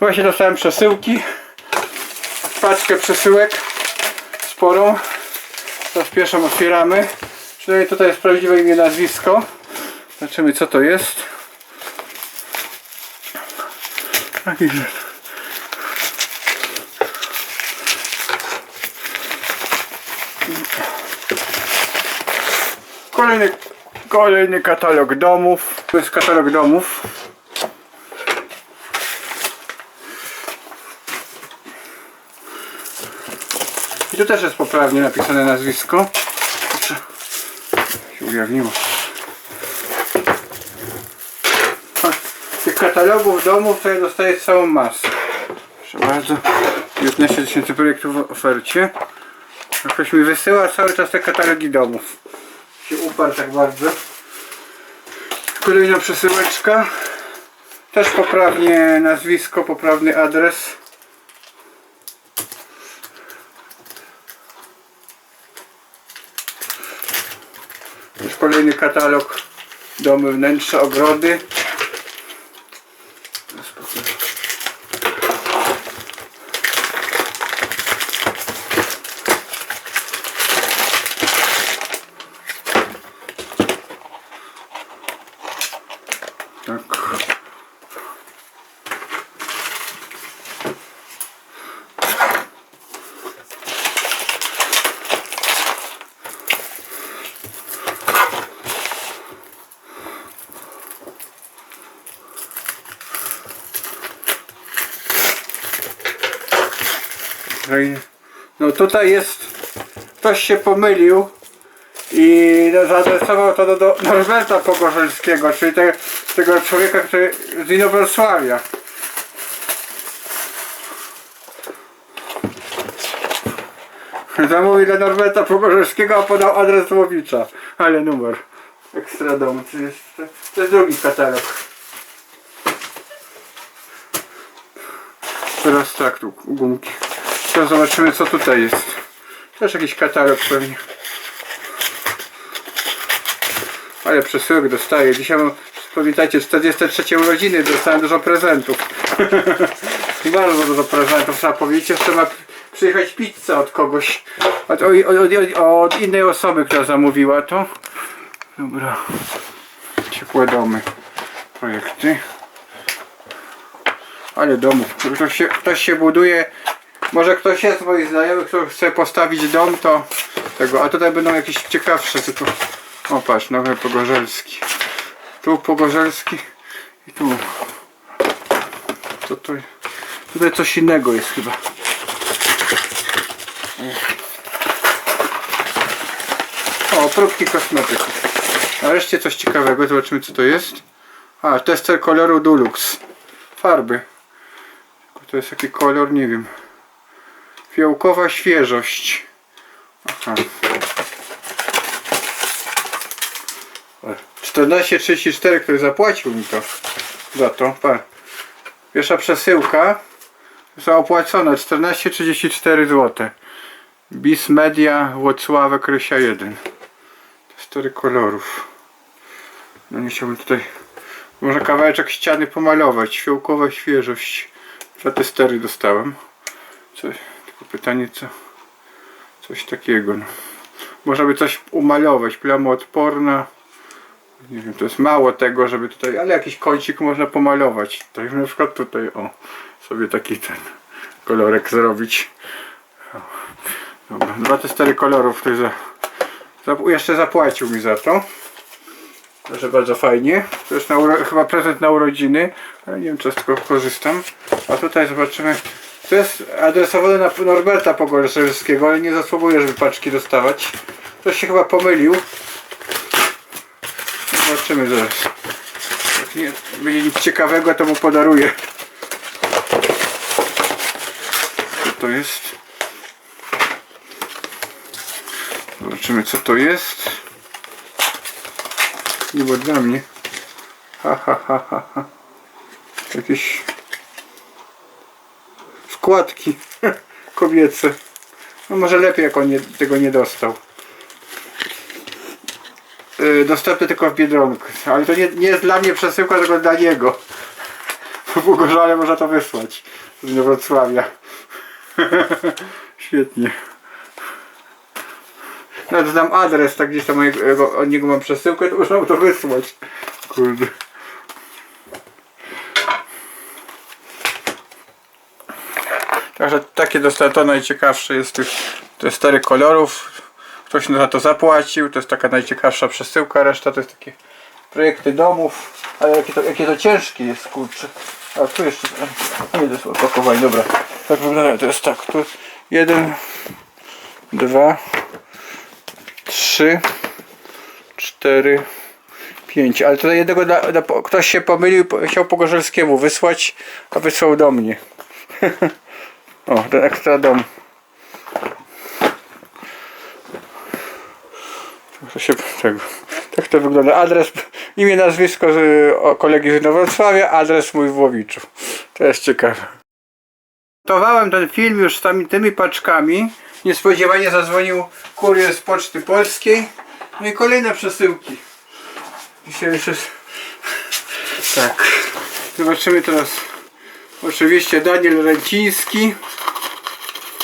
Właśnie dostałem przesyłki. Paczkę przesyłek sporą. Teraz pierwszą otwieramy. Przynajmniej tutaj jest prawdziwe imię, nazwisko. Zobaczymy co to jest. Taki rzecz. Kolejny, kolejny katalog domów. To jest katalog domów. Tu też jest poprawnie napisane nazwisko. Kurczę, się ujawniło. Tych katalogów domów to ja dostaję całą masę. Proszę bardzo. 19 tysięcy projektów w ofercie. Ktoś mi wysyła cały czas te katalogi domów. Się uparł tak bardzo. Kolejna przesyłeczka. Też poprawnie nazwisko, poprawny adres. Kolejny katalog. Domy, wnętrze, ogrody. No tutaj jest, ktoś się pomylił i zaadresował to do, do Norberta Pogorzelskiego, czyli te, tego człowieka, który z Inowrocławia. Zamówił dla Norberta Pogorzelskiego, a podał adres Łowicza. Ale numer. Ekstra dom. To jest, to jest drugi katalog. Teraz tak, tu gumki. Teraz zobaczymy co tutaj jest. Też jakiś katalog pewnie. Ale przesyłek dostaję. Dzisiaj pamiętajcie, 43 urodziny, dostałem dużo prezentów. Bardzo dużo prezentów, trzeba powiedzieć. Jeszcze ma przyjechać pizza od kogoś. Od, od, od, od innej osoby, która zamówiła to. Dobra. Ciepłe domy. Projekty. Ale domów. Ktoś się, ktoś się buduje. Może ktoś jest z moich znajomych, kto chce postawić dom, to tego. A tutaj będą jakieś ciekawsze, tylko. O patrz, nowy Pogorzelski. Tu Pogorzelski i tu. To, to, tutaj coś innego jest chyba. O, próbki kosmetyków. Nareszcie coś ciekawego, zobaczymy co to jest. A, tester koloru Dulux. Farby. To jest jaki kolor, nie wiem. Fiołkowa świeżość. Aha. 14,34 ktoś zapłacił mi to za to. Pierwsza przesyłka została opłacona 14,34 zł. Bis Media Włocławek Rysia 1. Cztery kolorów. No nie chciałbym tutaj może kawałeczek ściany pomalować. Fiołkowa świeżość. Za te stery dostałem. Coś, tylko pytanie co coś takiego. No. Można by coś umalować. Plamoodporna. Nie wiem, to jest mało tego, żeby tutaj, ale jakiś kącik można pomalować. Tutaj na przykład tutaj, o, sobie taki ten kolorek zrobić. Dobra, dwa te cztery kolorów, który za, za, jeszcze zapłacił mi za to. Proszę bardzo fajnie. To jest na, chyba prezent na urodziny, ale nie wiem czy z tego korzystam. A tutaj zobaczymy. To jest adresowane na Norberta Pogorzelskiego, ale nie zasługuje, żeby paczki dostawać. Ktoś się chyba pomylił. Zobaczymy zaraz. Jak nie będzie nic ciekawego, to mu podaruję. Co to jest? Zobaczymy co to jest. Nie było dla mnie. Ha ha ha ha ha. Jakieś wkładki kobiece. No może lepiej jak on nie, tego nie dostał. Yy, dostępny tylko w Biedronce. Ale to nie, nie jest dla mnie przesyłka, tylko dla niego. w Ugorzale można to wysłać z Wrocławia. Świetnie. Nawet znam adres, tak gdzieś tam mojego, od niego mam przesyłkę, to można mu to wysłać. Kurde. Także takie dostałem to najciekawsze jest tych, jest cztery kolorów. Ktoś za to zapłacił, to jest taka najciekawsza przesyłka, reszta to jest takie projekty domów. Ale jakie to, jakie to ciężkie jest, kurczę. A tu jeszcze, nie to jest opakowanie, dobra. Tak wygląda, to jest tak, tu jeden, dwa, trzy, cztery, pięć. Ale tutaj jednego, ktoś się pomylił, po- chciał po Gorzelskiemu wysłać, a wysłał do mnie. O, ten ekstra dom. To się tego. Tak to wygląda. Adres, imię, nazwisko z, o, kolegi z Nowrocławia, adres mój w Łowiczu. To jest ciekawe. Towałem ten film już z tymi, tymi paczkami. Niespodziewanie zadzwonił kurier z Poczty Polskiej. No i kolejne przesyłki. Dzisiaj jest... Tak. Zobaczymy teraz. Oczywiście Daniel Ręciński.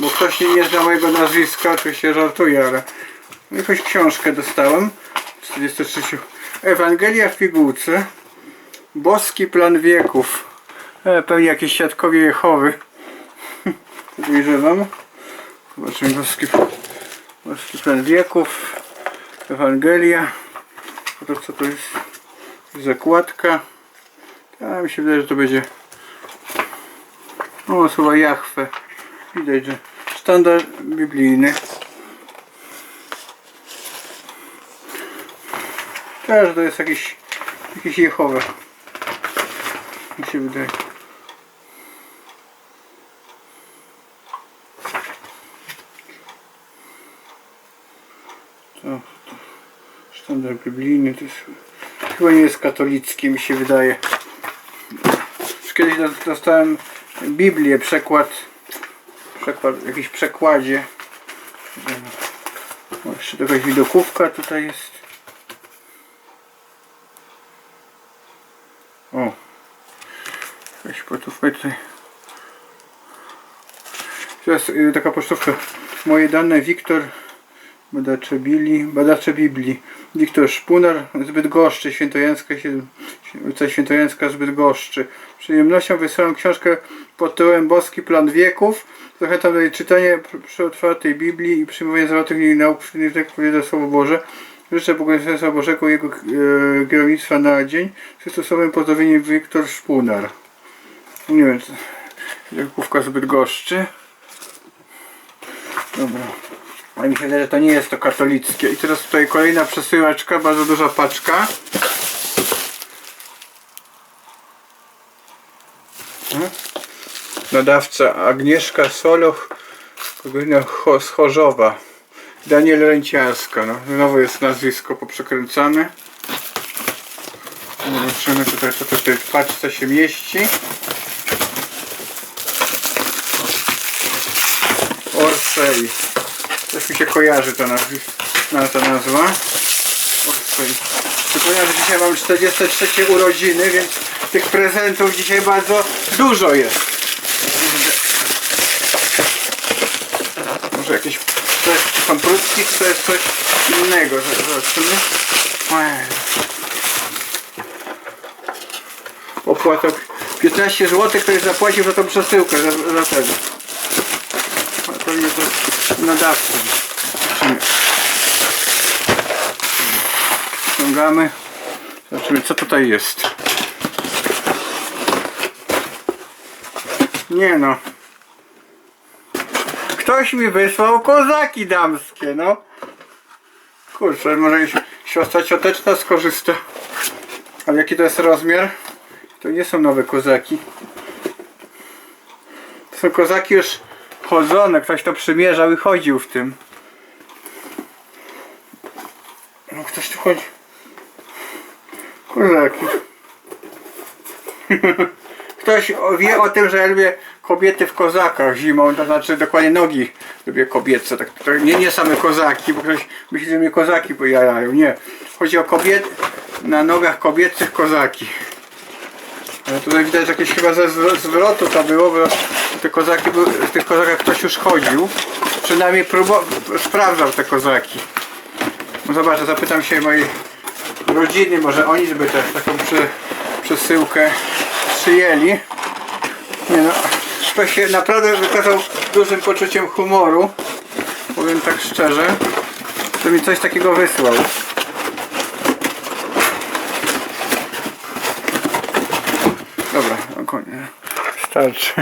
Bo ktoś nie, zna mojego nazwiska, oczywiście żartuję, ale jakąś książkę dostałem. 43. Ewangelia w pigułce. Boski plan wieków. E, pewnie jakieś świadkowie Jehowy. Podejrzewam. Zobaczymy boski, boski plan wieków. Ewangelia. To co to jest? Zakładka. A mi się wydaje, że to będzie o, słowa Jachwę. Widać, że standard biblijny. Też to jest jakiś, jakiś Jehowe. Mi się wydaje. To, to standard biblijny to jest, chyba nie jest katolicki, mi się wydaje. Już kiedyś dos- dostałem Biblię, przekład, przekład w jakimś przekładzie. O, jeszcze jakaś widokówka tutaj jest. O, jakaś pocztówka tutaj. Teraz y, taka pocztówka. Moje dane Wiktor Badacze Biblii, Badacze Biblii. Wiktor Szpunar z Bydgoszczy, Świętojańska, siedem- ulica Świętojańska z Bydgoszczy. Przyjemnością wysyłam książkę pod tytułem Boski Plan Wieków. Zachęcam do czytania pr- przy otwartej Biblii i przyjmowania zawartych w niej nauk przyczynych tak powiada Słowo Boże. Życzę błogosławieństwa Bożego i Jego e, kierownictwa na dzień. Z stosownym pozdrowieniem Wiktor Szpunar. Nie wiem, Wielkówka z Bydgoszczy. Dobra. Ale mi się wydaje, że to nie jest to katolickie. I teraz tutaj kolejna przesyłaczka, bardzo duża paczka. Hmm? Nadawca Agnieszka Soloch z Chorzowa. Daniel Ręciarska. No, znowu jest nazwisko poprzekręcane. Zobaczymy tutaj, co tutaj w paczce się mieści. Orsay. Coś mi się kojarzy ta, nazw na, ta nazwa. Przypomniałem, że dzisiaj mam 43 urodziny, więc tych prezentów dzisiaj bardzo dużo jest. Może jakieś to jest pan Prucki, czy to jest coś innego. Zobaczymy. Ojej. Opłata 15 zł ktoś zapłacił za tą przesyłkę, za, za Pewnie to Zobaczymy. Ściągamy. Zobaczymy co tutaj jest. Nie no. Ktoś mi wysłał kozaki damskie, no. Kurczę, może siostra cioteczna skorzysta. Ale jaki to jest rozmiar? To nie są nowe kozaki. To są kozaki już chodzone, ktoś to przymierzał i chodził w tym. No ktoś tu chodzi. Kozaki. Ktoś wie o tym, że ja lubię kobiety w kozakach zimą, to znaczy dokładnie nogi lubię kobiece, tak, to nie, nie same kozaki, bo ktoś myśli, że mnie kozaki pojajają, nie. Chodzi o kobiety, na nogach kobiecych kozaki. Ale tutaj widać jakieś chyba ze zwro- zwrotu to było, bo te kozaki, w tych kozakach ktoś już chodził. Przynajmniej sprawdzał te kozaki. Zobaczę, zapytam się mojej rodziny, może oni by też taką przy, przesyłkę przyjęli. Nie no, to się naprawdę wykazał dużym poczuciem humoru. Powiem tak szczerze, że mi coś takiego wysłał. Dobra, koniec. Starczy.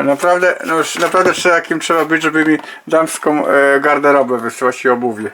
Naprawdę, no już naprawdę trzeba jakim trzeba być, żeby mi damską e, garderobę wysłać i obuwie.